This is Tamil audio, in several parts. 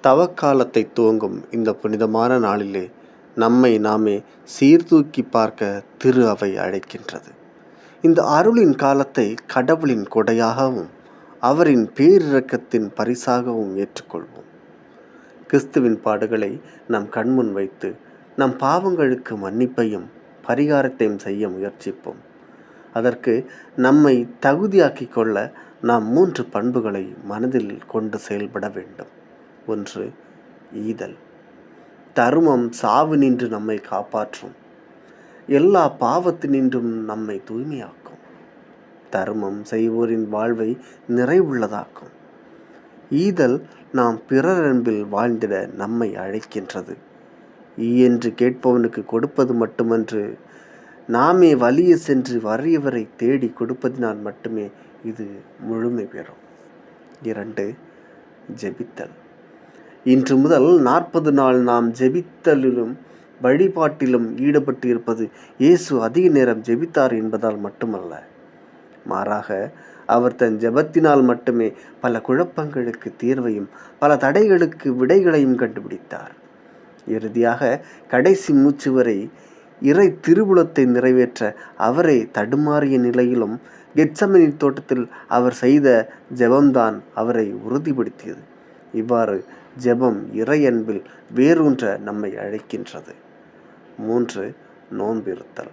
தவக்காலத்தை துவங்கும் இந்த புனிதமான நாளிலே நம்மை நாமே சீர்தூக்கி பார்க்க திரு அவை அழைக்கின்றது. இந்த அருளின் காலத்தை கடவுளின் கொடையாகவும் அவரின் பேரிரக்கத்தின் பரிசாகவும் ஏற்றுக்கொள்வோம். கிறிஸ்துவின் பாடுகளை நம் கண்முன் வைத்து நம் பாவங்களுக்கு மன்னிப்பையும் பரிகாரத்தையும் செய்ய முயற்சிப்போம். அதற்கு நம்மை தகுதியாக்கிக் கொள்ள நாம் மூன்று பண்புகளை மனதில் கொண்டு செயல்பட வேண்டும். ஒன்று ஈதல். தருமம் சாவு நின்று நம்மை காப்பாற்றும். எல்லா பாவத்தினின்றும் நம்மை தூய்மையாக்கும். தர்மம் செய்வோரின் வாழ்வை நிறைவுள்ளதாக்கும். ஈதல் நாம் பிறர் அன்பில் வாழ்ந்திட நம்மை அழைக்கின்றது. ஈ என்று கேட்பவனுக்கு கொடுப்பது மட்டுமன்று நாமே வலிய சென்று வறியவரை தேடி கொடுப்பதினால் மட்டுமே இது முழுமை பெறும். இரண்டு ஜெபித்தல். இன்று முதல் நாற்பது நாள் நாம் ஜெபித்தலிலும் வழிபாட்டிலும் ஈடுபட்டு இருப்பது இயேசு அதிக நேரம் ஜெபித்தார் என்பதால் மட்டுமல்ல. மாறாக அவர் தன் ஜெபத்தினால் மட்டுமே பல குழப்பங்களுக்கு தீர்வையும் பல தடைகளுக்கு விடைகளையும் கண்டுபிடித்தார். இறுதியாக கடைசி மூச்சு வரை இறை திருவுளத்தை நிறைவேற்ற அவரை தடுமாறிய நிலையிலும் கெட்சமனி தோட்டத்தில் அவர் செய்த ஜெபம்தான் அவரை உறுதிப்படுத்தியது. இவ்வாறு ஜெபம் இறை அன்பில் வேரூன்ற நம்மை அழைக்கின்றது. மூன்று நோன்பிருத்தல்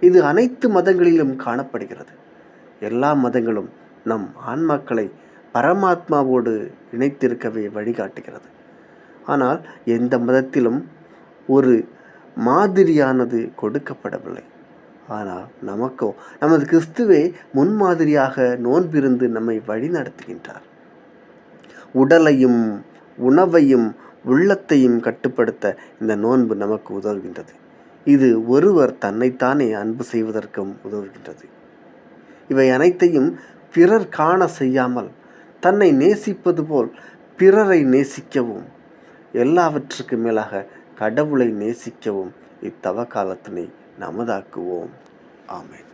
இது அனைத்து மதங்களிலும் காணப்படுகிறது. எல்லா மதங்களும் நம் ஆன்மாக்களை பரமாத்மாவோடு இணைத்திருக்கவே வழிகாட்டுகிறது. ஆனால் எந்த மதத்திலும் ஒரு மாதிரியானது கொடுக்கப்படவில்லை. ஆனால் நமக்கோ நமது கிறிஸ்துவே முன்மாதிரியாக நோன்பிருந்து நம்மை வழிநடத்துகின்றார். உடலையும் உணவையும் உள்ளத்தையும் கட்டுப்படுத்த இந்த நோன்பு நமக்கு உதவுகின்றது. இது ஒருவர் தன்னைத்தானே அன்பு செய்வதற்கும் உதவுகின்றது. இவை அனைத்தையும் பிறர் காண செய்யாமல் தன்னை நேசிப்பது போல் பிறரை நேசிக்கவும் எல்லாவற்றுக்கு மேலாக கடவுளை நேசிக்கவும் இத்தவ காலத்தினை நமதாக்குவோம். ஆமேன்.